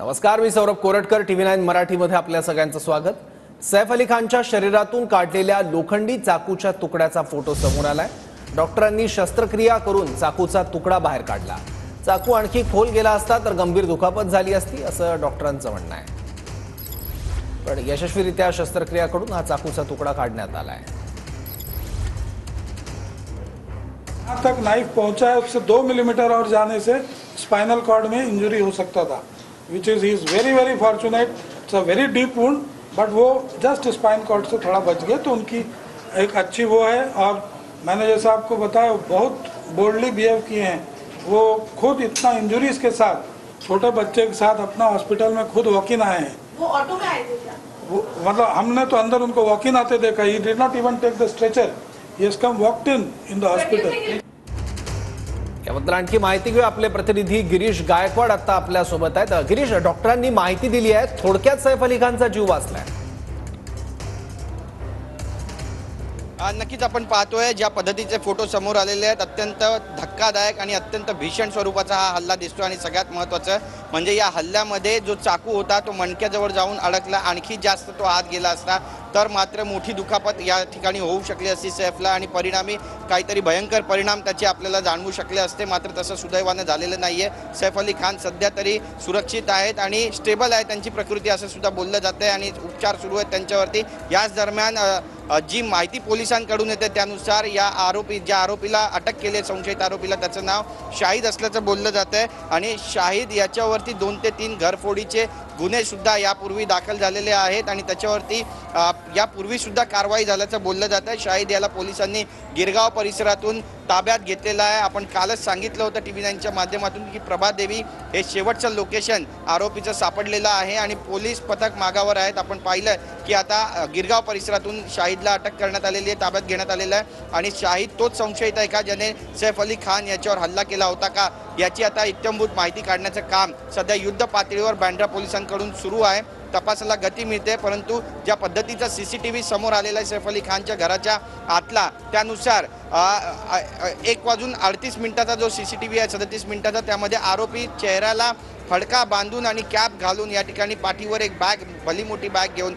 नमस्कार मी Saurabh Koratkar TV nine मराठीमध्ये आपल्या सगळ्यांचं स्वागत. सैफ अली खानच्या शरीरातून काढलेल्या लोखंडी चाकूच्या तुकड्याचा फोटो समोर आलाय. डॉक्टरांनी शस्त्रक्रिया करून चाकूचा तुकडा बाहेर काढला. चाकू आणखी खोल गेला असता तर गंभीर दुखापत झाली असती असं डॉक्टरांचं म्हणणं आहे. पण यशस्वीरित्या शस्त्रक्रिया करून हा चाकूचा तुकडा काढण्यात आलाय. आहे तक नाइफ पहुंचा है उससे दो मिलीमीटर और जाने से स्पाइनल कॉर्ड में इंजरी हो सकता था। Which is he is very very fortunate it's a very deep wound but वो जस्ट स्पाइन कॉर्ड से थोड़ा बच गए तो उनकी एक अच्छी वो है। और मैंने जैसा आपको बताया बहुत बोल्डली बिहेव किए हैं। वो खुद इतना इंजुरीज के साथ छोटे बच्चे के साथ अपना हॉस्पिटल में खुद वॉक इन आए हैं। वो ऑटो में आए थे क्या? वो मतलब हमने तो अंदर उनको वॉक इन आते देखा। He did not even take the stretcher has come walked in in the hospital याबद्दल आणखी माहिती घेऊ आपले प्रतिनिधी गिरीश गायकवाड आता आपल्यासोबत आहेत. गिरीश डॉक्टरांनी माहिती दिली आहे. थोडक्यात सैफ अली खानचा जीव वाचलाय. नक्कीच आपण पाहतोय ज्या पद्धतीचे फोटो समोर आलेले आहेत अत्यंत धक्कादायक आणि अत्यंत भीषण स्वरूपाचा हा हल्ला दिसतो आणि सगळ्यात महत्त्वाचं म्हणजे या हल्ल्यामध्ये जो चाकू होता तो मणक्याजवळ जाऊन अडकला. आणखी जास्त तो आत गेला असता तर मात्र मोठी दुखापत या ठिकाणी होऊ शकली असती सैफला आणि परिणामी काहीतरी भयंकर परिणाम त्याचे आपल्याला जाणवू शकले असते. मात्र तसं सुदैवानं झालेलं नाही आहे सैफ अली खान सध्या तरी सुरक्षित आहेत आणि स्टेबल आहे. त्यांची प्रकृती असं सुद्धा बोललं जातं आहे आणि उपचार सुरू आहेत त्यांच्यावरती. याच दरम्यान जी माहिती पोलिसांकडून येते त्यानुसार या आरोपी ज्या आरोपीला अटक केली आहे संशयित आरोपीला त्याचं नाव शाहिद असल्याचं बोललं जातं आहे आणि शाहिद याच्यावरती दोन ते तीन घरफोडीचे गुन्हे सुद्धा यापूर्वी दाखल झालेले आहेत आणि त्याच्यावरती यापूर्वीसुद्धा यापूर्वी सुद्धा कारवाई झाल्याचं बोललं जातं आहे. शाहिद याला पोलिसांनी गिरगाव परिसरातून ताब्यात घेतलेलं आहे. आपण कालच सांगितलं होतं टी व्ही नाईनच्या माध्यमातून की प्रभादेवी हे शेवटचं लोकेशन आरोपीचं सापडलेलं आहे आणि पोलीस पथक मागावर आहेत. आपण पाहिलं की आता गिरगाव परिसरातून शाहिदला अटक करण्यात आलेली आहे ताब्यात घेण्यात आलेलं आहे. आणि शाहिद तोच संशयित आहे का ज्याने सैफ अली खान याच्यावर हल्ला केला होता का? याची आता इत्यंभूत माहिती काढण्याचं काम सध्या युद्ध पातळीवर बँड्रा पोलिसांकडून सुरू आहे. तपासाला गती मिळते परंतु ज्या पद्धतीचा सी सी टी व्ही समोर आलेला आहे सैफ अली खानच्या घराच्या आतला त्यानुसार एक वाजून अडतीस मिनिटाचा जो सी सी टी व्ही आहे सदतीस मिनिटाचा त्यामध्ये आरोपी चेहऱ्याला फडका बांधून आणि कॅप घालून या ठिकाणी पाठीवर एक बॅग भली मोठी बॅग घेऊन